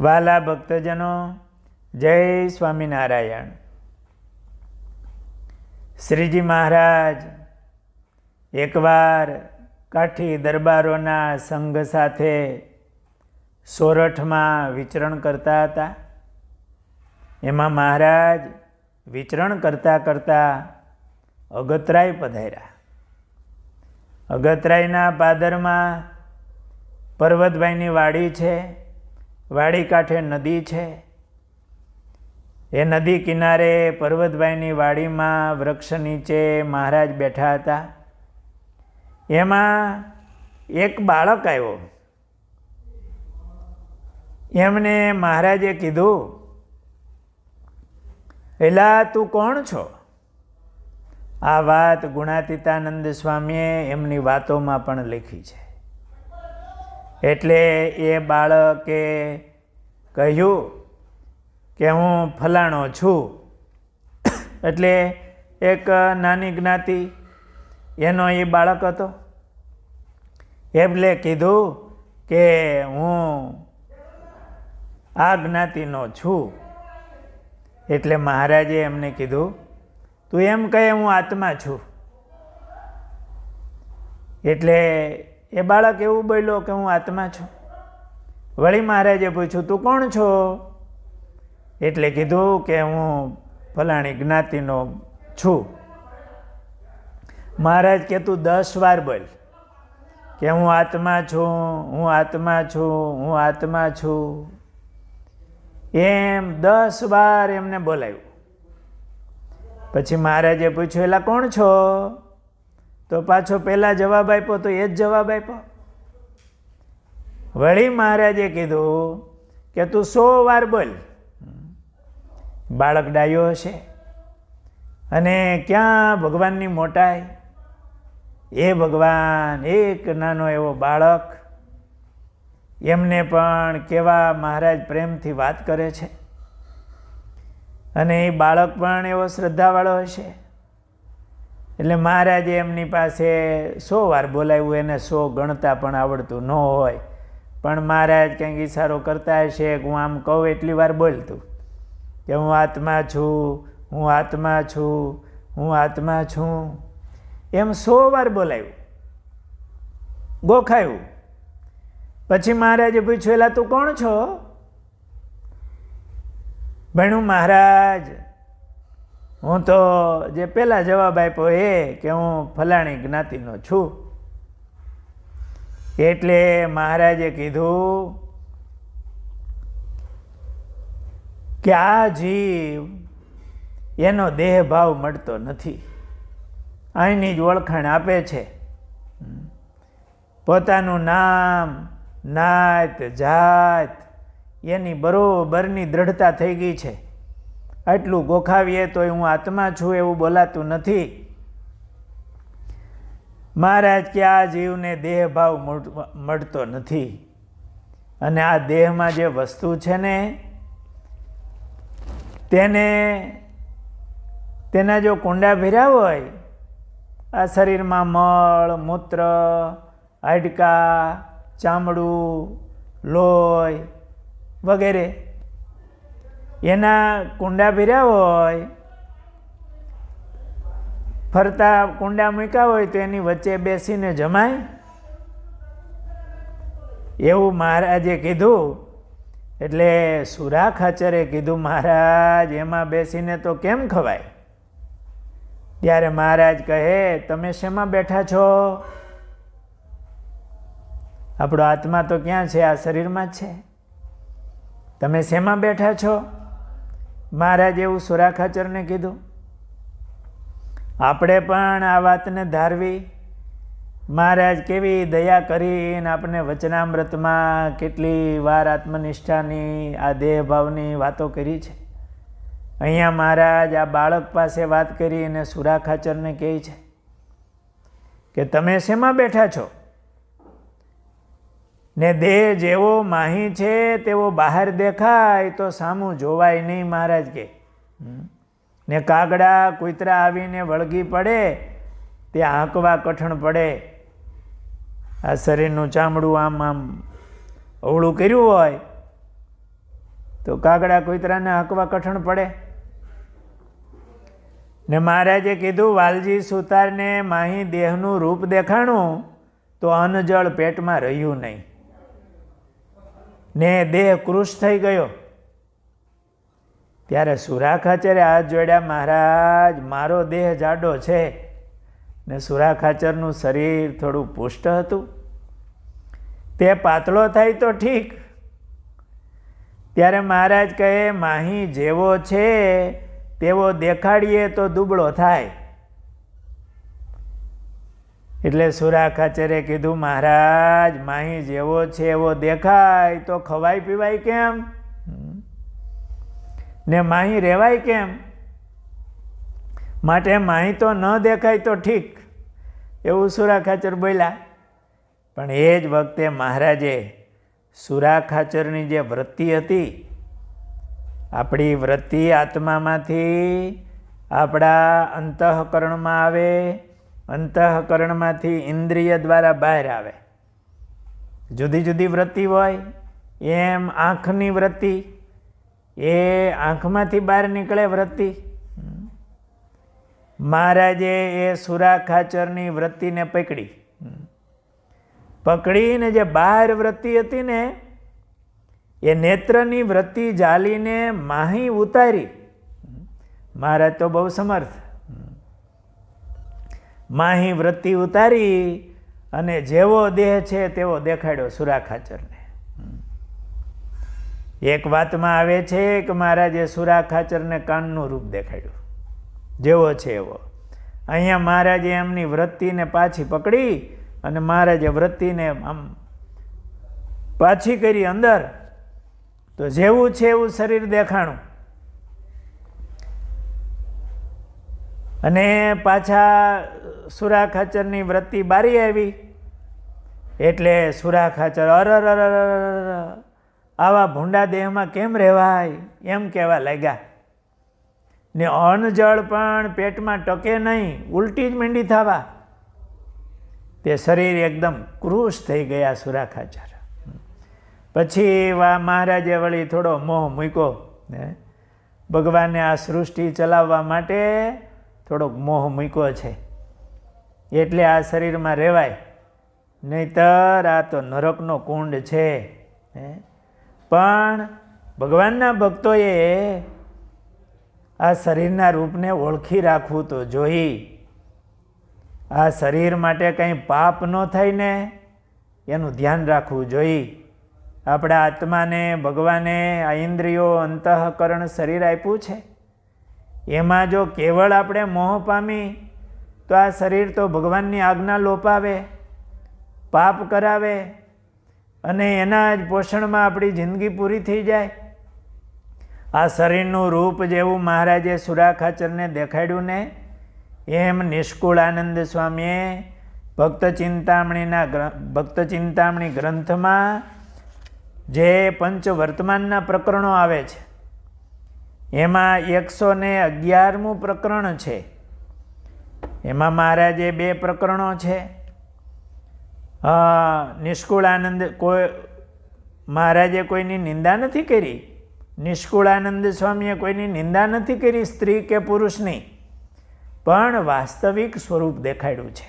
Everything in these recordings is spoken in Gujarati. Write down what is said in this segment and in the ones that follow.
વાલા ભક્તજનો, જય સ્વામિનારાયણ. શ્રીજી મહારાજ, એકવાર કાઠી દરબારોના સંઘ સાથે સોરઠમાં વિચરણ કરતા હતા. એમાં મહારાજ વિચરણ કરતાં કરતાં અગતરાય પધાર્યા. અગતરાયના પાદરમાં પર્વતભાઈની વાડી છે. વાડી કાંઠે નદી છે. એ નદી કિનારે પર્વતભાઈની વાડીમાં વૃક્ષ નીચે મહારાજ બેઠા હતા. એમાં એક બાળક આવ્યો. એમને મહારાજે કીધું, એલા, તું કોણ છો? આ વાત ગુણાતીતાનંદ સ્વામીએ એમની વાતોમાં પણ લખી છે. એટલે એ બાળકે કહ્યું કે હું ફલાણો છું. એટલે એક નાની જ્ઞાતિ, એનો એ બાળક હતો. એટલે કીધું કે હું આ જ્ઞાતિનો છું. એટલે મહારાજે એમને કીધું, તું એમ કહે હું આત્મા છું. એટલે એ બાળક એવું બોલ્યો કે હું આત્મા છું. વળી મહારાજે પૂછ્યું, તું કોણ છો? એટલે કીધું કે હું ફલાણી જ્ઞાતિનો છું. મહારાજ કે, તું દસ વાર બોલ કે હું આત્મા છું, હું આત્મા છું, હું આત્મા છું. એમ દસ વાર એમને બોલાવ્યું. પછી મહારાજે પૂછ્યું, એલા કોણ છો? તો પાછો પહેલાં જવાબ આપ્યો તો એ જ જવાબ આપ્યો. વળી મહારાજે કીધું કે તું સો વાર બોલ. બાળક ડાયો હશે. અને ક્યાં ભગવાનની મોટાઈ? એ ભગવાન એક નાનો એવો બાળક. એમને પણ કેવા મહારાજ પ્રેમથી વાત કરે છે. અને એ બાળક પણ એવો શ્રદ્ધાવાળો હશે. એટલે મહારાજે એમની પાસે સો વાર બોલાવ્યું, એને સો ગણતા પણ આવડતું ન હોય. પણ મહારાજ કંઈક ઈશારો કરતા હશે કે હું આમ કહું એટલી વાર બોલતું. કે હું આત્મા છું, હું આત્મા છું, હું આત્મા છું. એમ સો વાર બોલાવ્યું. ગોખાયું. પછી મહારાજે પૂછ્યું, એલા, તું કોણ છો? ભણું મહારાજ. હું તો જે પહેલાં જવાબ આપ્યો એ કે હું ફલાણી જ્ઞાતિનો છું. એટલે મહારાજે કીધું કે આ જીવ એનો દેહભાવ મળતો નથી. અહીંની જ ઓળખાણ આપે છે. પોતાનું નામ, નાત, જાત એની બરોબરની દ્રઢતા થઈ ગઈ છે. આટલું ગોખાવીએ તોય હું આત્મા છું એવું બોલાતું નથી. મહારાજ કે આ જીવને દેહભાવ મળતો નથી. અને આ દેહમાં જે વસ્તુ છે ને, તેને, તેના જો કુંડા ભર્યા હોય, આ શરીરમાં મળ, મૂત્ર, હાડકા, ચામડું, લોહી વગેરે એના કુંડા ભીરા હોય, ફરતા કુંડા મૂક્યા હોય તો એની વચ્ચે બેસીને જમાય. એવું મહારાજે કીધું. એટલે સુરા ખાચરે કીધું, મહારાજ, એમાં બેસીને તો કેમ ખવાય? ત્યારે મહારાજ કહે, તમે શેમાં બેઠા છો? આપણો આત્મા તો ક્યાં છે? આ શરીરમાં જ છે. તમે શેમાં બેઠા છો? મહારાજ એવું સુરાખાચરને કીધું. આપણે પણ આ વાતને ધારવી. મહારાજ, કેવી દયા કરીને આપણે વચનામૃતમાં કેટલી વાર આત્મનિષ્ઠાની, આ દેહભાવની વાતો કરી છે. અહીંયા મહારાજ આ બાળક પાસે વાત કરી અને સુરાખાચરને કહે છે કે, તમે શેમાં બેઠા છો? ને દેહ જેવો માહી છે, તેવો બહાર દેખાય તો સામું જોવાય નહીં મહારાજ કે. ને કાગડા કૂતરા આવીને વળગી પડે, તે આંકવા કઠણ પડે. આ શરીરનું ચામડું આમ આમ અવળું કર્યું હોય, તો કાગડા કૂતરાને હાંકવા કઠણ પડે. ને મહારાજે કીધું, વાલજી સુતારને માહી દેહનું રૂપ દેખાણું, તો અન્નજળ પેટમાં રહ્યું નહીં. ને દેહ કૃશ થઈ ગયો. ત્યારે સુરાખાચરે હાથ જોડ્યા, મહારાજ, મારો દેહ જાડો છે. ને સુરાખાચરનું શરીર થોડું પુષ્ટ હતું. તે પાતળો થાય તો ઠીક. ત્યારે મહારાજ કહે, માહી જેવો છે, તેવો દેખાડીએ તો દુબળો થાય. એટલે સુરા ખચરે કીધું, મહારાજ, માહી જેવો છે એવો દેખાય, તો ખવાય પીવાય કેમ? ને માહી રહેવાય કેમ? માટે માહી તો ન દેખાય તો ઠીક. એવું સુરા ખાચર બોલ્યા. પણ એ જ વખતે મહારાજે સુરા ખાચરની જે વૃત્તિ હતી, આપણી વૃત્તિ આત્મામાંથી આપણા અંતઃકરણમાં આવે અંતઃકરણમાંથી ઇન્દ્રિય દ્વારા બહાર આવે. જુદી જુદી વૃત્તિ હોય, એમ આંખની વૃત્તિ, એ આંખમાંથી બહાર નીકળે વૃત્તિ. મહારાજે એ સુરા ખાચરની વૃત્તિને પકડી. પકડીને જે બહાર વૃત્તિ હતી ને, એ નેત્રની વૃત્તિ જાલીને માહી ઉતારી. મહારાજ તો બહુ સમર્થ. માહી વૃત્તિ ઉતારી અને જેવો દેહ છે તેવો દેખાડ્યો સુરા ખાચરને. એક વાતમાં આવે છે કે મહારાજે સુરા ખાચરને કાનનું રૂપ દેખાડ્યું. જેવો છે એવો. અહીંયા મહારાજે એમની વૃત્તિને પાછી પકડી અને મહારાજે વૃત્તિને આમ પાછી કરી અંદર. તો જેવું છે એવું શરીર દેખાણું. અને પાછા સુરા ખાચરની વૃત્તિ બારી આવી. એટલે સુરા ખાચર અર અર આવા ભૂંડા દેહમાં કેમ રહેવાય? એમ કહેવા લાગ્યા. ને અન્ન પણ પેટમાં ટકે નહીં, ઉલટી જ મીંડી થવા. તે શરીર એકદમ કૃશ થઈ ગયા સુરા ખાચર પછી વા મહારાજે વળી થોડો મોહ મૂક્યો ને ભગવાને આ સૃષ્ટિ ચલાવવા માટે થોડોક મોહ મૂક્યો છે. એટલે આ શરીરમાં રહેવાય. નહીતર આ તો નરકનો કુંડ છે. પણ ભગવાનના ભક્તોએ આ શરીરના રૂપને ઓળખી રાખવું તો જોઈ. આ શરીર માટે કંઈ પાપ ન થાય ને, એનું ધ્યાન રાખવું જોઈ. આપણા આત્માને, ભગવાને આ ઇન્દ્રિયો અંતઃકરણ શરીર આપ્યું છે. એમાં જો કેવળ આપણે મોહ પામી તો આ શરીર તો ભગવાનની આજ્ઞા લોપાવે, પાપ કરાવે અને એના જ પોષણમાં આપણી જિંદગી પૂરી થઈ જાય. આ શરીરનું રૂપ જેવું મહારાજે સુરાખાચરને દેખાડ્યું ને, એમ નિષ્કુળાનંદ સ્વામીએ ભક્ત ચિંતામણીના ભક્ત ચિંતામણી ગ્રંથમાં જે પંચ વર્તમાનના પ્રકરણો આવે છે, એમાં એકસો ને અગિયારમું પ્રકરણ છે. એમાં મહારાજે બે પ્રકરણો છે નિષ્કુળાનંદ કોઈ મહારાજે કોઈની નિંદા નથી કરી, નિષ્કુળાનંદ સ્વામીએ કોઈની નિંદા નથી કરી, સ્ત્રી કે પુરુષની પણ વાસ્તવિક સ્વરૂપ દેખાડ્યું છે.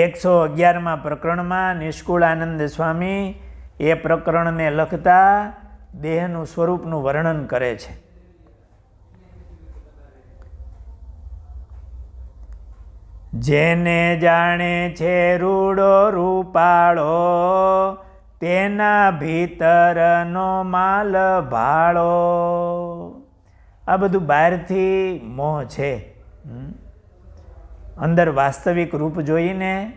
એકસો અગિયારમાં પ્રકરણમાં નિષ્કુળાનંદ સ્વામી એ પ્રકરણને લખતા દેહનું સ્વરૂપનું વર્ણન કરે છે. જેને જાણે છે રૂડો રૂપાળો, તેના ભીતરનો માલ ભાળો. આ બધું બહારથી મોહ છે. અંદર વાસ્તવિક રૂપ જોઈને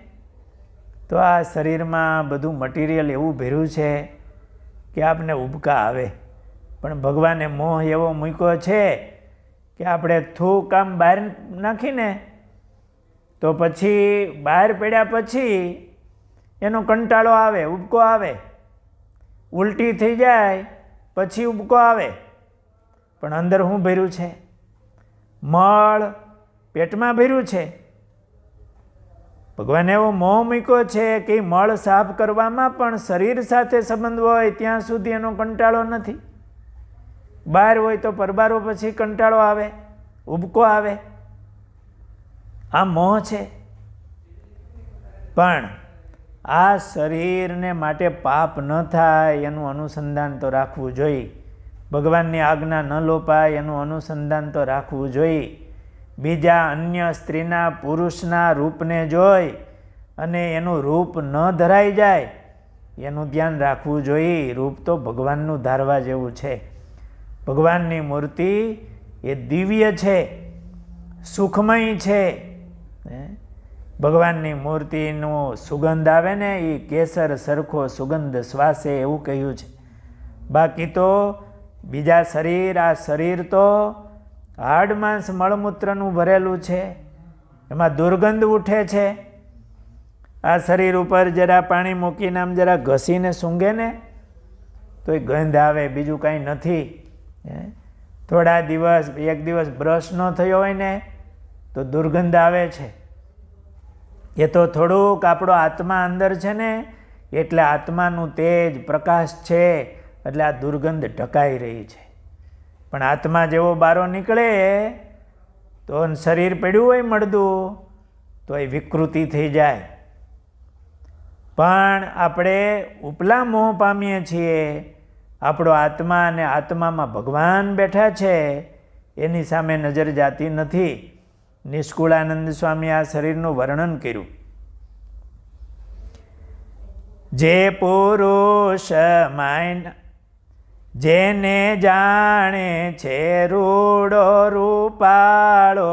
તો આ શરીરમાં બધું મટીરિયલ એવું ભેરું છે કે આપને ઉબકા આવે. પણ ભગવાને મોહ એવો મૂક્યો છે કે આપણે થૂક આમ બહાર નાખીને તો પછી બહાર પડ્યા પછી એનો કંટાળો આવે, ઉબકો આવે. ઉલટી થઈ જાય, પછી ઉબકો આવે. પણ અંદર શું ભર્યું છે? મળ પેટમાં ભર્યું છે? ભગવાન એવો મોહ મૂક્યો છે કે મળ સાફ કરવામાં પણ શરીર સાથે સંબંધ હોય ત્યાં સુધી એનો કંટાળો નથી. બહાર હોય તો પરબારો પછી કંટાળો આવે, ઉબકો આવે. આ મોહ છે. પણ આ શરીરને માટે પાપ ન થાય એનું અનુસંધાન તો રાખવું જોઈએ. ભગવાનની આજ્ઞા ન લોપાય એનું અનુસંધાન તો રાખવું જોઈએ. બીજા અન્ય સ્ત્રીના પુરુષના રૂપને જોઈ અને એનું રૂપ ન ધરાઈ જાય એનું ધ્યાન રાખવું જોઈએ. રૂપ તો ભગવાનનું ધારવા જેવું છે. ભગવાનની મૂર્તિ એ દિવ્ય છે, સુખમય છે? ભગવાનની મૂર્તિનો સુગંધ આવે ને એ કેસર સરખો સુગંધ શ્વાસે એવું કહ્યું છે. બાકી તો બીજા શરીર, આ શરીર તો હાડ માંસ મળમૂત્રનું ભરેલું છે. એમાં દુર્ગંધ ઉઠે છે. આ શરીર ઉપર જરા પાણી મૂકીને આમ જરા ઘસીને સૂંઘે ને તો એ ગંધ આવે, બીજું કાંઈ નથી? થોડા દિવસ, એક દિવસ બ્રશ ન થયો હોય ને તો દુર્ગંધ આવે છે. એ તો થોડુંક આપણો આત્મા અંદર છે ને, એટલે આત્માનું તેજ પ્રકાશ છે, એટલે આ દુર્ગંધ ઢકાઈ રહી છે. પણ આત્મા જેવો બારો નીકળે, તો શરીર પડ્યું હોય મળદું, તો એ વિકૃતિ થઈ જાય. પણ આપણે ઉપલા મોહ પામીએ છીએ, આપણો આત્મા અને આત્મામાં ભગવાન બેઠા છે, એની સામે નજર જાતી નથી. નિષ્કુળાનંદ સ્વામી આ શરીરનું વર્ણન કર્યું. જે પુરુષ માઇન, જેને જાણે છે રૂડો રૂપાળો,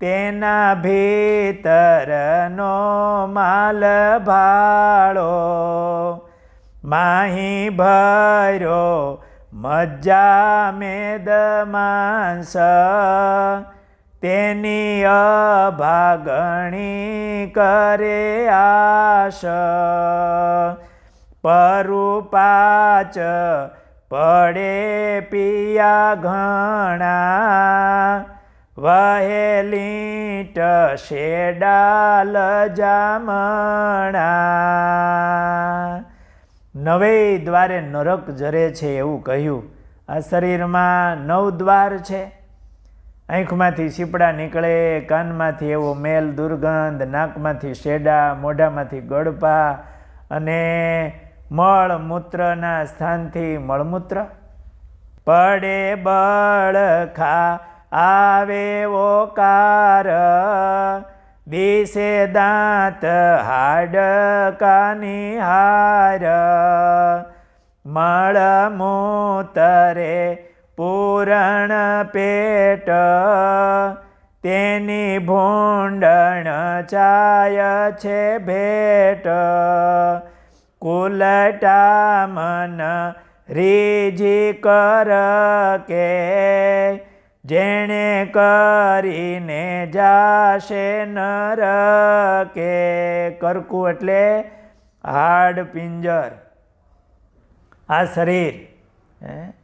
તેના ભીતરનો માલ ભાળો. માહી ભર્યો મજા મેદ માંસ તેની અભાગણી કરે આશ. પરુપાચ પડે પિયા ઘણા. વહેલીટ શેડાલ જામણા નવે દ્વારે નરક જરે છે એવું કહ્યું. આ શરીરમાં નવ દ્વાર છે. આંખમાંથી સીપડા નીકળે, કાનમાંથી એવો મેલ દુર્ગંધ, નાકમાંથી શેડા, મોઢામાંથી ગળપા અને મળમૂત્રના સ્થાનથી મળમૂત્ર. પડે બળખા આવે ઓકાર દિશે દાંત હાડકાની હાર. મળ મૂતરે પૂરણ પેટ, તેની ભૂંડણ ચાય છે ભેટ. કુલટા મન રીજી કર કે, જેણે કરીને જાશે નર કે. કરકું એટલે હાડ પિંજર. આ શરીર, હે?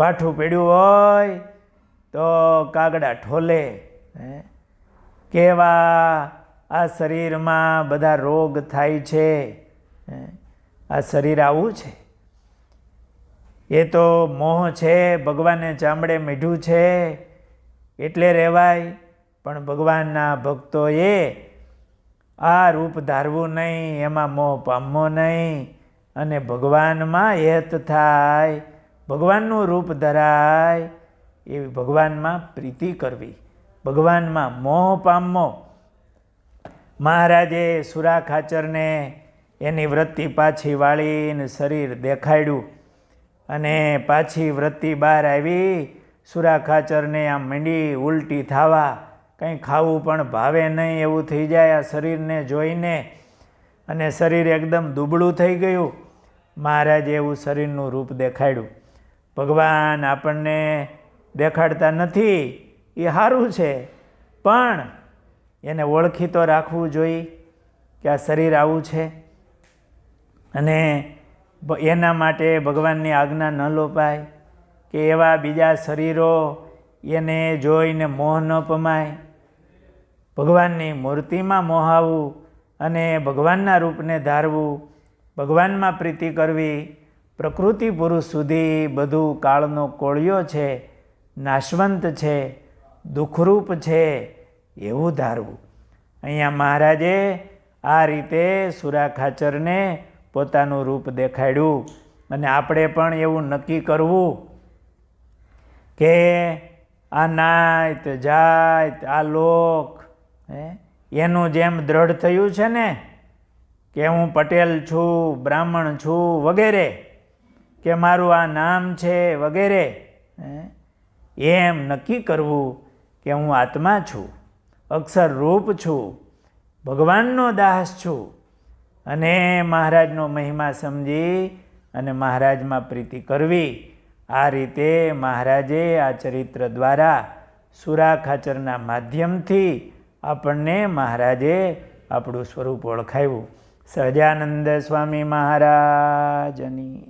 પાઠું પીડ્યું હોય તો કાગડા ઠોલે કેવા? આ શરીરમાં બધા રોગ થાય છે આ શરીર આવું છે? એ તો મોહ છે, ભગવાને ચામડે મીઠું છે, એટલે રહેવાય પણ ભગવાનના ભક્તોએ આ રૂપ ધારવું નહીં, એમાં મોહ પામવો નહીં, અને ભગવાનમાં હેત થાય ભગવાનનું રૂપ ધરાય એવી ભગવાનમાં પ્રીતિ કરવી. ભગવાનમાં મોહ પામવો. મહારાજે સુરા ખાચરને એની વૃત્તિ પાછી વાળીને શરીર દેખાડ્યું અને પાછી વૃત્તિ બહાર આવી. સુરા ખાચરને આમ મીંડી ઉલટી થવા. કંઈ ખાવું પણ ભાવે નહીં એવું થઈ જાય આ શરીરને જોઈને. અને શરીર એકદમ દુબળું થઈ ગયું. મહારાજે એવું શરીરનું રૂપ દેખાડ્યું. ભગવાન આપણને દેખાડતા નથી, એ સારું છે. પણ એને ઓળખી તો રાખવું જોઈએ કે આ શરીર આવું છે. અને એના માટે ભગવાનની આજ્ઞા ન લોપાય કે એવા બીજા શરીરો એને જોઈને મોહ ન પમાય. ભગવાનની મૂર્તિમાં મોહાવું અને ભગવાનના રૂપને ધારવું, ભગવાનમાં પ્રીતિ કરવી પ્રકૃતિ પુરુષ સુધી બધું કાળનો કોળિયો છે, નાશવંત છે, દુઃખરૂપ છે, એવું ધારવું. અહીંયા મહારાજે આ રીતે સુરા ખાચરને પોતાનું રૂપ દેખાડ્યું અને આપણે પણ એવું નક્કી કરવું કે આ નાયત જાત, આ લોક એનું જેમ દ્રઢ થયું છે ને, કે હું પટેલ છું, બ્રાહ્મણ છું, વગેરે કે મારું આ નામ છે વગેરે એમ નક્કી કરવું કે હું આત્મા છું, અક્ષર રૂપ છું, ભગવાનનો દાસ છું. અને મહારાજનો મહિમા સમજી અને મહારાજમાં પ્રીતિ કરવી. આ રીતે મહારાજે આ ચરિત્ર દ્વારા સુરા ખાચરના માધ્યમથી આપણને મહારાજે આપણું સ્વરૂપ ઓળખાવ્યું. સહજાનંદ સ્વામી મહારાજની.